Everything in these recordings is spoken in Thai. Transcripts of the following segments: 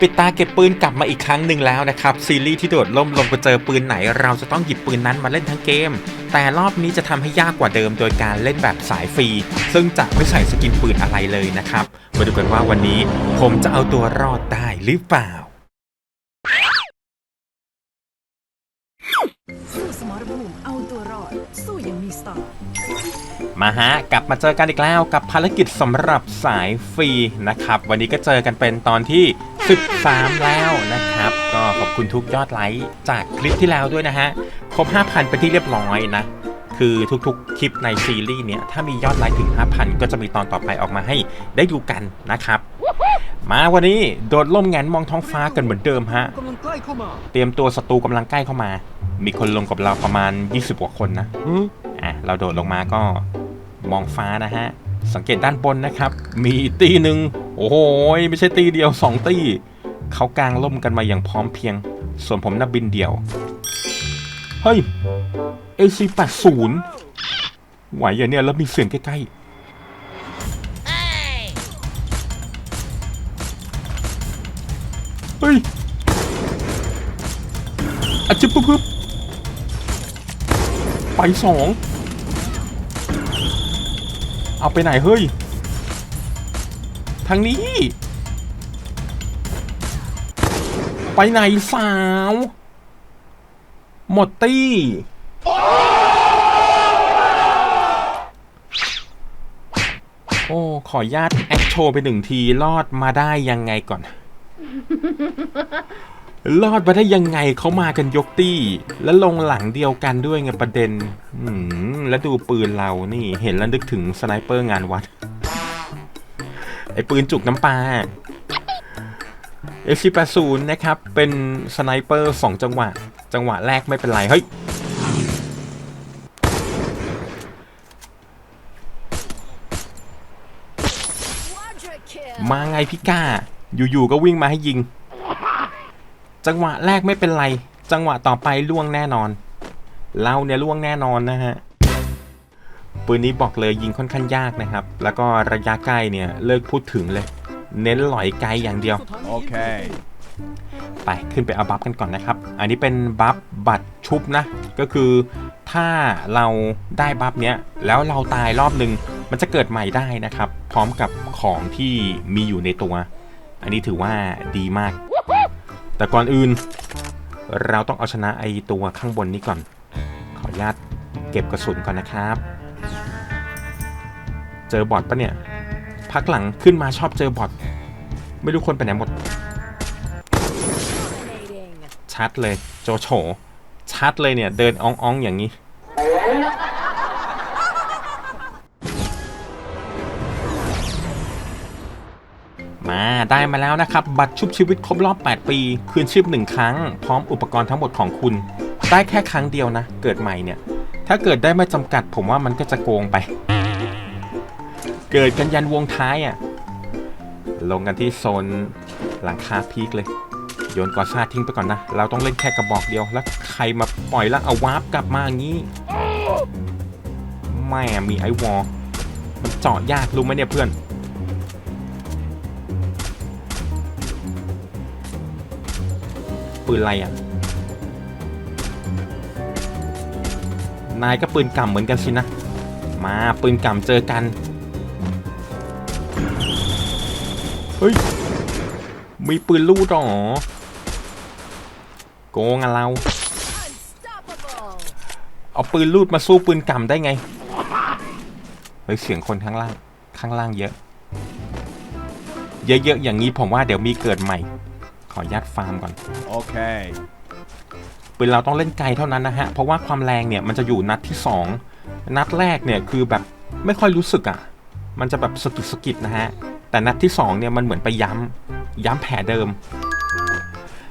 ปิดตาเก็บปืนกลับมาอีกครั้งหนึ่งแล้วนะครับ ซีรีส์ที่โดดล่มลงไปเจอปืนไหน เราจะต้องหยิบปืนนั้นมาเล่นทั้งเกม แต่รอบนี้จะทำให้ยากกว่าเดิมโดยการเล่นแบบสายฟรี ซึ่งจะไม่ใส่สกินปืนอะไรเลยนะครับ มาดูกันว่าวันนี้ผมจะเอาตัวรอดได้หรือเปล่าสู้สมรภูมิเอาตัวรอดสู้อยังมีสไตล์มาฮะ กลับมาเจอกันอีกแล้วกับภารกิจสำหรับสายฟรีนะครับ วันนี้ก็เจอกันเป็นตอนที่ 13 แล้วนะครับ ก็ขอบคุณทุกยอดไลค์จากคลิปที่แล้วด้วยนะฮะ ครบ 5,000เป็นที่เรียบร้อยนะ คือทุกๆ คลิปในซีรีส์เนี่ย ถ้ามียอดไลค์ถึง 5,000 ก็จะมีตอนต่อไปออกมาให้ได้ดูกันนะครับ มาวันนี้โดดล่มแงนมองท้องฟ้ากันเหมือนเดิมฮะกำลังใกล้เข้ามาเตรียมตัวศัตรูกำลังใกล้เข้ามา มีคนลงกับเราประมาณ 20กว่าคนนะอะเราโดดลงมาก็มองฟ้านะฮะ สังเกตด้านบนนะครับ มีตีหนึ่ง โอ้โหยไม่ใช่ตีเดียวสองตีเขากางล่มกันมาอย่างพร้อมเพียง ส่วนผมนักบินเดียว เฮ้ย AC80 ไหวอย่างเนี้ยแล้วมีเสียงใกล้ๆ เฮ้ยอะจิบปุ๊บปุ๊บไปสอง เอาไปไหนเฮ้ย ทางนี้ ไปไหนสาว หมดตี้โอ้ ขออนุญาตแอคโชว์ไปหนึ่งทีรอดมาได้ยังไงก่อน รอดมาได้ยังไงเขามากันยกตี้ แล้วลงหลังเดียวกันด้วยไงประเด็น อืมแล้วดูปืนเรานี่เห็นแล้วนึกถึงสไนเปอร์งานวัด ปืนจุกน้ำปลา F80 นะครับ เป็นสไนเปอร์สองจังหวะ จังหวะแรกไม่เป็นไร เฮ้ย มาไงพี่ก้า อยู่ๆก็วิ่งมาให้ยิง จังหวะแรกไม่เป็นไร จังหวะต่อไปล่วงแน่นอน เราเนี่ยล่วงแน่นอนนะฮะ ปืนนี้บอกเลยยิงค่อนข้างยากนะครับ แล้วก็ระยะใกล้เนี่ยเลิกพูดถึงเลย เน้นหลอยไกลอย่างเดียว โอเค ไปขึ้นไปเอาบัฟกันก่อนนะครับ อันนี้เป็นบัฟบัตรชุบนะ ก็คือถ้าเราได้บัฟเนี้ยแล้วเราตายรอบหนึ่งมันจะเกิดใหม่ได้นะครับ พร้อมกับของที่มีอยู่ในตัว อันนี้ถือว่าดีมาก แต่ก่อนอื่น เราต้องเอาชนะไอตัวข้างบนนี้ก่อน ขออนุญาตเก็บกระสุนก่อนนะครับ เจอบอทปะเนี่ย พักหลังขึ้นมาชอบเจอบอทไม่รู้คนไปไหนหมด ชัดเลยโจโฉชัดเลยเนี่ย เดินอ่องๆอย่างนี้มาได้มาแล้วนะครับ บัตรชุบชีวิตครบรอบ 8 ปี คืนชีพหนึ่งครั้ง พร้อมอุปกรณ์ทั้งหมดของคุณ ได้แค่ครั้งเดียวนะ เกิดใหม่เนี่ย ถ้าเกิดได้ไม่จำกัดผมว่ามันก็จะโกงไป เกิดกันยันวงท้ายอะ่ะ ลงกันที่โซนหลังคาพีกเลย โยนกอซ่าทิ้งไปก่อนนะ เราต้องเล่นแค่กระบอกเดียว แล้วใครมาปล่อยแล้วเอาวาร์ปกลับมาอย่างนี้แม่มีไอวอลมันเจาะยากรู้ไหมเนี่ยเพื่อนปืนอะไรอะ นายก็ปืนกำเหมือนกันสินะ มาปืนกำเจอกัน เฮ้ย มีปืนลูดหรอ โกงอะเรา เอาปืนลูดมาสู้ปืนกำได้ไง เฮ้ย เสียงคนข้างล่าง ข้างล่างเยอะ เยอะๆอย่างนี้ผมว่าเดี๋ยวมีเกิดใหม่ ขอยัดฟาร์มก่อน โอเค ปืนเราต้องเล่นไกลเท่านั้นนะฮะ เพราะว่าความแรงเนี่ยมันจะอยู่นัดที่2นัดแรกเนี่ยคือแบบไม่ค่อยรู้สึกอะ่ะ มันจะแบบสะกิดสะกิดนะฮะ แต่นัดที่2เนี่ยมันเหมือนไปย้ำย้ำแผลเดิม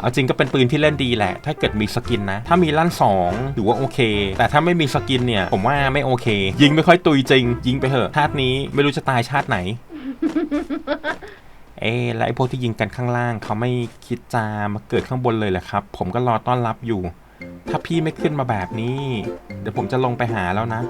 เอาจริงก็เป็นปืนที่เล่นดีแหละ ถ้าเกิดมีสกินนะ ถ้ามีลั่น2ถือว่าโอเค แต่ถ้าไม่มีสกินเนี่ย ผมว่าไม่โอเค ยิงไม่ค่อยตุยจริง ยิงไปเถอะชาตินี้ไม่รู้จะตายชาติไหน เอ๊แล้วไอ้พวกที่ยิงกันข้างล่างเขาไม่คิดจะมาเกิดข้างบนเลยเหรอครับ ผมก็รอต้อนรับอยู่ ถ้าพี่ไม่ขึ้นมาแบบนี้ เดี๋ยวผมจะลงไปหาแล้วนะ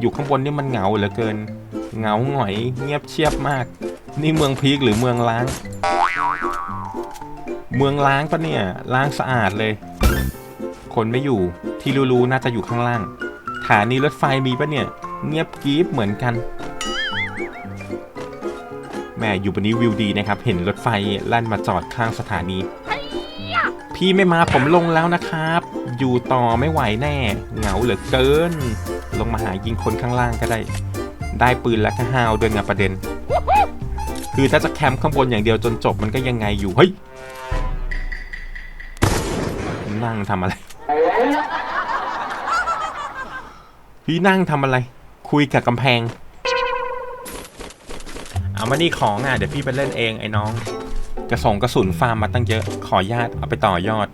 อยู่ข้างบนนี่มันเหงาเหลือเกิน เหงาหงอยเงียบเชียบมาก นี่เมืองพีคหรือเมืองล้าง เมืองล้างปะเนี่ยล้างสะอาดเลย คนไม่อยู่ที่รู้ๆน่าจะอยู่ข้างล่างฐานีรถไฟมีปะเนี่ย เงียบกริบเหมือนกันแม่อยู่บนนี้วิวดีนะครับ เห็นรถไฟแล่นมาจอดข้างสถานี พี่ไม่มาผมลงแล้วนะครับ อยู่ต่อไม่ไหวแน่ เหงาเหลือเกิน ลงมาหายิงคนข้างล่างก็ได้ ได้ปืนแล้วก็ห้าวด้วยไงประเด็น คือถ้าจะแคมป์ข้างบนอย่างเดียวจนจบมันก็ยังไงอยู่เฮ้ยนั่งทำอะไร พี่นั่งทำอะไร คุยกับกำแพง เอามานี่ของอะเดี๋ยวพี่ไปเล่นเองไอ้น้อง กระสงกระสุนฟาร์มมาตั้งเยอะ ขอญาตเอาไปต่อยอด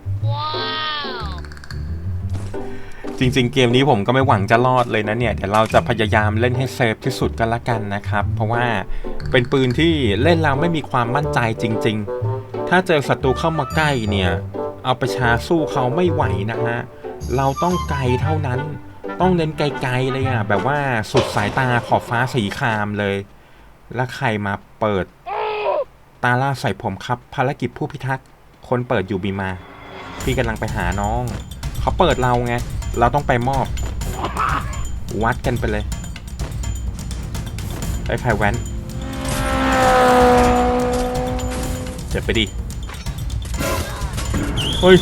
จริงๆ เกมนี้ผมก็ไม่หวังจะรอดเลยนะเนี่ย เดี๋ยวเราจะพยายามเล่นให้เซฟที่สุดกันละกันนะครับ เพราะว่าเป็นปืนที่เล่นแล้วไม่มีความมั่นใจจริง ๆ ถ้าเจอศัตรูเข้ามาใกล้เนี่ย เอาไปชาสู้เขาไม่ไหวนะฮะ เราต้องไกลเท่านั้น ต้องเน้นไกลๆเลยอะแบบว่าสุดสายตาขอบฟ้าสีครามเลย แล้วใครมาเปิด ตาล่าใส่ผมครับ ภารกิจผู้พิทักษ์ คนเปิดอยู่บีมา พี่กำลังไปหาน้อง เขาเปิดเราไง เราต้องไปมอบ วัดกันไปเลยไปไผ่แว้นเจ็บไปดิ เฮ้ย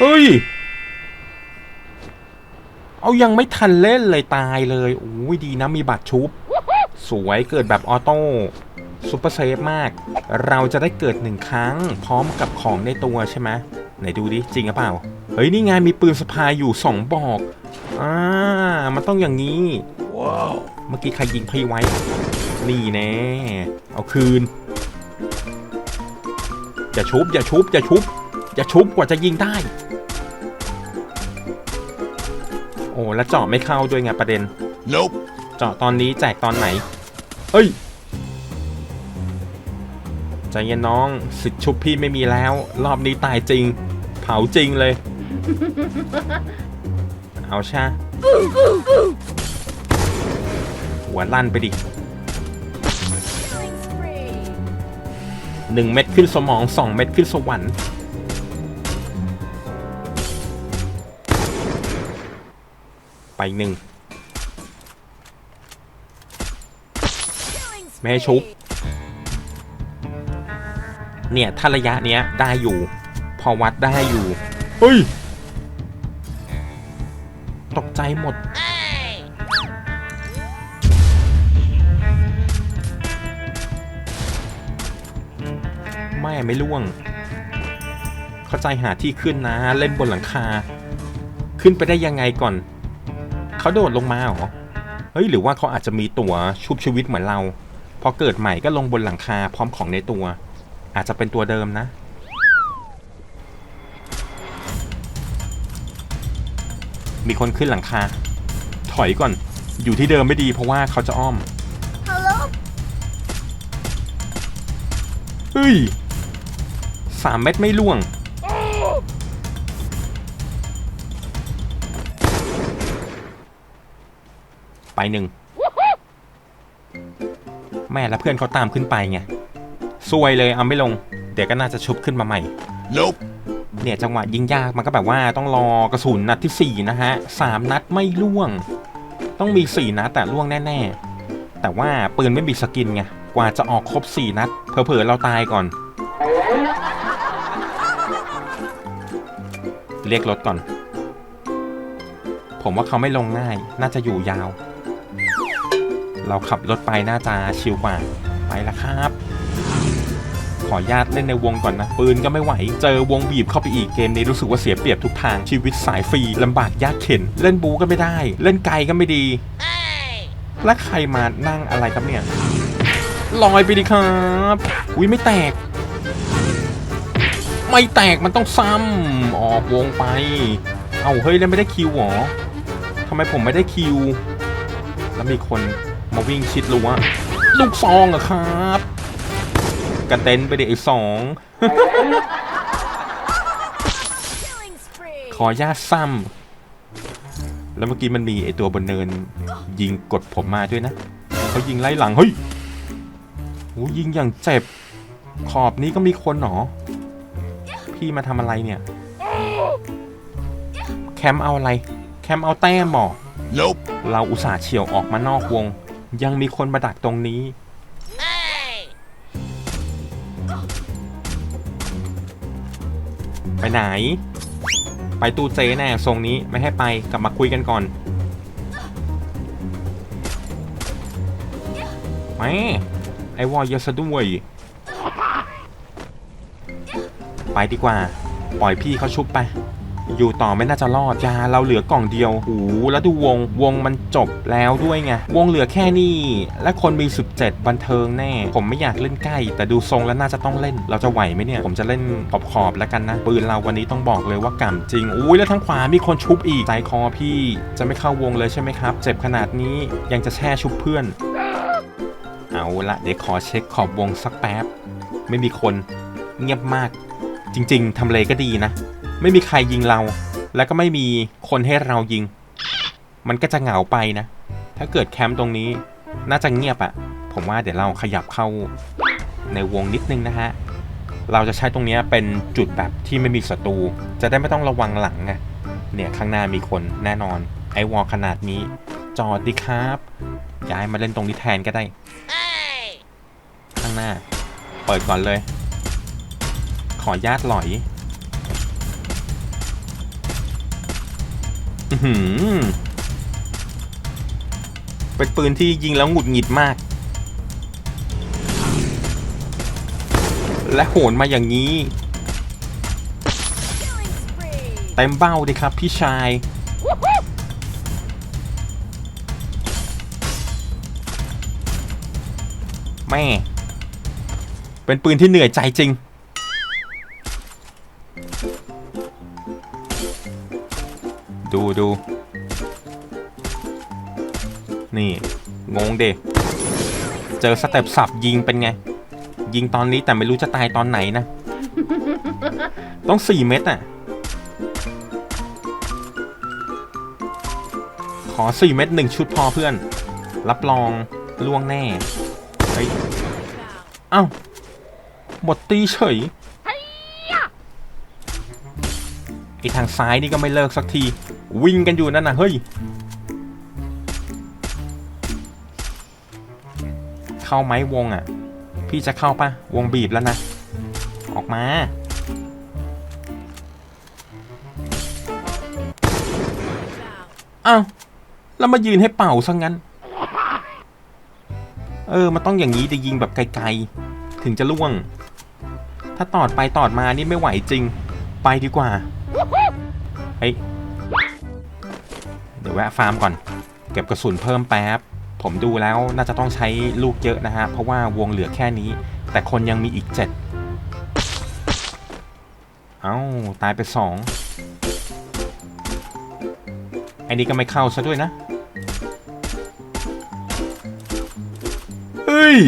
เฮ้ย เอายังไม่ทันเล่นเลยตายเลย โอ้ยดีนะมีบัตรชุบ สวยเกิดแบบออโต้ ซุปเปอร์เซฟมาก เราจะได้เกิดหนึ่งครั้ง พร้อมกับของในตัวใช่ไหมไหนดูดิ จริงหรือเปล่า เฮ้ย นี่ไงมีปืนสะพายอยู่สองบอกอ่ามันต้องอย่างนี้ ว้าว เมื่อกี้ใครยิงพี่ไว้ นี่แน่ เอาคืน อย่าชุบ อย่าชุบ อย่าชุบ อย่าชุบกว่าจะยิงได้ โอ้ แล้วเจาะไม่เข้าด้วยไงประเด็น Nope. เจาะตอนนี้แจกตอนไหนเฮ้ย ใจเย็นน้องสิทธิ์ชุบพี่ไม่มีแล้ว รอบนี้ตายจริง เผาจริงเลย เอาชาหัวลั่นไปดิหนึ่งเม็ดขึ้นสมองสองเม็ดขึ้นสวรรค์ไปหนึ่งไม่ให้ชุบ เนี่ยถ้าระยะเนี้ยได้อยู่ พอวัดได้อยู่เฮ้ยตกใจหมด ไม่ไม่ล่วง เข้าใจหาที่ขึ้นนะ เล่นบนหลังคา ขึ้นไปได้ยังไงก่อน เขาโดดลงมาเหรอ เฮ้ย หรือว่าเขาอาจจะมีตั๋วชุบชีวิตเหมือนเรา พอเกิดใหม่ก็ลงบนหลังคาพร้อมของในตัว อาจจะเป็นตัวเดิมนะ มีคนขึ้นหลังคา ถอยก่อน อยู่ที่เดิมไม่ดีเพราะว่าเขาจะอ้อมเฮ้ยสามเม็ดไม่ล่วง ไปหนึ่ง แม่และเพื่อนเขาตามขึ้นไปไง ซวยเลยเอาไม่ลง เดี๋ยวก็น่าจะชุบขึ้นมาใหม่ Nope. เนี่ยจังหวะยิงยากมันก็แบบว่าต้องรอกระสุนนัดที่ 4 นะฮะสามนัดไม่ล่วง ต้องมี 4 นัดแต่ล่วงแน่ ๆ แต่ว่าปืนไม่มีสกินไงกว่าจะออกครบ 4 นัดเผลอๆเราตายก่อน เรียกรถก่อน ผมว่าเขาไม่ลงง่าย น่าจะอยู่ยาว เราขับรถไปน่าจะชิลกว่าไปละครับ ขออนุญาตเล่นในวงก่อนนะ ปืนก็ไม่ไหว เจอวงบีบเข้าไปอีกเกมนี้รู้สึกว่าเสียเปรียบทุกทางชีวิตสายฟรีลำบากยากเข็น เล่นบูก็ไม่ได้ เล่นไกลก็ไม่ดี แล้วใครมานั่งอะไรครับเนี่ยลอยไปดิครับอุ้ยไม่แตก ไม่แตกมันต้องซ้ำออกวงไป เอาเฮ้ยแล้วไม่ได้คิวเหรอทำไมผมไม่ได้คิว แล้วมีคนมาวิ่งชิดรั้วลูกซองอะครับ กระเด็นไปเด็กสองขอญาตซ้ำแล้วเมื่อกี้มันมีไอตัวบนเนิน ยิงกดผมมาด้วยนะเขายิงไล่หลังเฮ้ยโหยิงอย่างเจ็บ ขอบนี้ก็มีคนหนอ พี่มาทำอะไรเนี่ย แคมป์เอาอะไร แคมป์เอาแต้มหมอ Nope. เราอุตส่าห์เฉียวออกมานอกวง ยังมีคนมาดักตรงนี้ ไปไหน ไปตู้เจแน่ทรงนี้ไม่ให้ไปกลับมาคุยกันก่อนแม่ไอวอลเยอะซะด้วยไปดีกว่า ปล่อยพี่เขาชุบไป อยู่ต่อไม่น่าจะรอดยาเราเหลือกล่องเดียวโอ้แล้วดูวงวงมันจบแล้วด้วยไงวงเหลือแค่นี้ และคนมี 17 บันเทิงแน่ ผมไม่อยากเล่นใกล้ แต่ดูทรงแล้วน่าจะต้องเล่น เราจะไหวไหมเนี่ย ผมจะเล่นขอบขอบแล้วกันนะ ปืนเราวันนี้ต้องบอกเลยว่ากำจริง อุ้ยแล้วทางขวามีคนชุบอีกใจคอพี่จะไม่เข้าวงเลยใช่ไหมครับ เจ็บขนาดนี้ยังจะแช่ชุบเพื่อน เอาละเดี๋ยวขอเช็คขอบวงสักแป๊บ ไม่มีคนเงียบมาก จริง ๆทำเลก็ดีนะ ไม่มีใครยิงเรา แล้วก็ไม่มีคนให้เรายิง มันก็จะเหงาไปนะ ถ้าเกิดแคมป์ตรงนี้น่าจะเงียบอะผมว่าเดี๋ยวเราขยับเข้าในวงนิดนึงนะฮะ เราจะใช้ตรงนี้เป็นจุดแบบที่ไม่มีศัตรู จะได้ไม่ต้องระวังหลังไงเนี่ยข้างหน้ามีคนแน่นอน ไอวอลขนาดนี้ จอดดิครับ ย้ายมาเล่นตรงนี้แทนก็ได้ ข้างหน้า เปิดก่อนเลย ขอญาตหลอย เป็นปืนที่ยิงแล้วหงุดหงิดมาก และโหนมาอย่างนี้เต็มเบ้าดิครับพี่ชาย แม่ เป็นปืนที่เหนื่อยใจจริง ดูดู นี่ งงเด็เจอสเต็ปสับยิงเป็นไง ยิงตอนนี้แต่ไม่รู้จะตายตอนไหนนะ ต้องสี่เม็ดอะ ขอสี่เม็ดหนึ่งชุดพอเพื่อน รับรองล่วงแน่เฮ้ยเอ้าหมดตีเฉยไอทางซ้ายนี่ก็ไม่เลิกสักที วิ่งกันอยู่นั่นนะเฮ้ย เข้าไหมวงอะ พี่จะเข้าปะวงบีบแล้วนะ ออกมา อ้าว แล้วมายืนให้เป่าซะงั้น เออ มันต้องอย่างนี้จะยิงแบบไกลๆ ถึงจะล่วง ถ้าตอดไปตอดมานี่ไม่ไหวจริง ไปดีกว่า เฮ้ย ดี๋ยวแวะฟาร์มก่อน เก็บกระสุนเพิ่มแป๊บ ผมดูแล้วน่าจะต้องใช้ลูกเยอะนะฮะ เพราะว่าวงเหลือแค่นี้ แต่คนยังมีอีกเจ็ดเอ้า ตายไปสองไอ้นี่ก็ไม่เข้าซะด้วยนะ เฮ้ย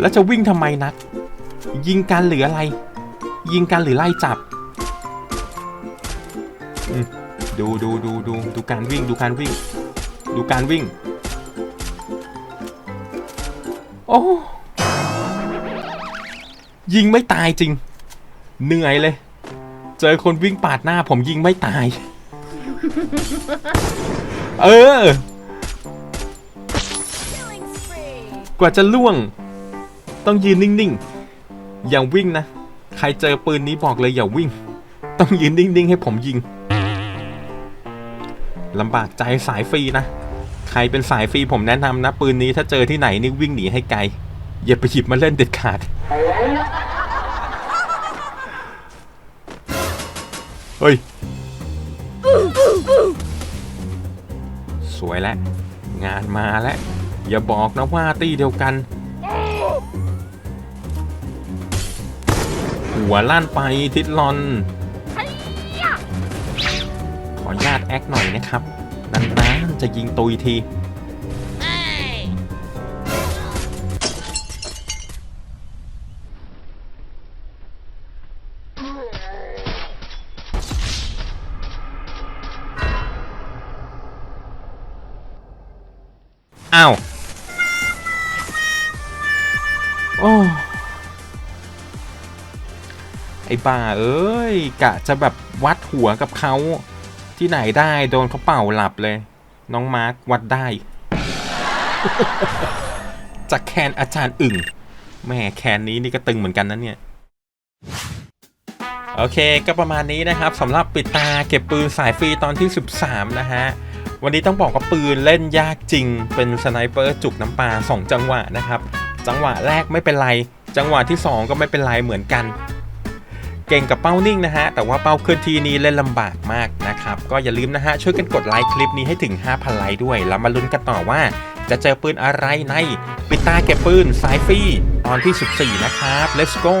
แล้วจะวิ่งทำไมนักยิงกันหรืออะไร ยิงกันหรือไล่จับดูดูดูดูดูการวิ่งดูการวิ่ง ดูการวิ่ง โอ้ยิงไม่ตายจริง เหนื่อยเลย เจอคนวิ่งปาดหน้าผมยิงไม่ตาย เออ กว่าจะล่วง ต้องยืนนิ่ง ๆ อย่างวิ่งนะ ครเจอปืนนี้บอกเลยอย่าวิ่ง ต้องยืนนิ่งๆ ให้ผมยิงลำบากใจสายฟรีนะ ใครเป็นสายฟรีผมแนะนำนะ ปืนนี้ถ้าเจอที่ไหนนี่วิ่งหนีให้ไกล อย่าไปหยิบมาเล่นเด็ดขาด เฮ้ย สวยแล้ว งานมาแล้ว อย่าบอกนะว่าตีเดียวกัน หัวลั่นไปทิดลอน ขออนุญาตแอคหน่อยนะครับ นานๆจะยิงตุยทีอ้าว อ้บ้าเอ้ยกะจะแบบวัดหัวกับเขาที่ไหนได้โดนเขาเป่าหลับเลย น้องมาร์ควัดได้ จากแคนอาจารย์อึ่งแม่แคนนี้นี่ก็ตึงเหมือนกันนะเนี่ยโอเคก็ประมาณนี้นะครับสำหรับปิดตาเก็บปืนสายฟรีตอนที่ 13 นะฮะ วันนี้ต้องบอกว่าปืนเล่นยากจริง เป็นสไนเปอร์จุกน้ำปลา2 จังหวะนะครับ จังหวะแรกไม่เป็นไร จังหวะที่ 2 ก็ไม่เป็นไรเหมือนกัน เก่งกับเป้านิ่งนะฮะ แต่ว่าเป้าเคลื่อนที่นี้เล่นลำบากมากนะครับ ก็อย่าลืมนะฮะ ช่วยกันกดไลค์คลิปนี้ให้ถึง 5,000 ไลค์ด้วย แล้วมาลุ้นกันต่อว่า จะเจอปืนอะไรในปิตาเก็บปืนสายฟรีตอนที่ 14 นะครับ let's go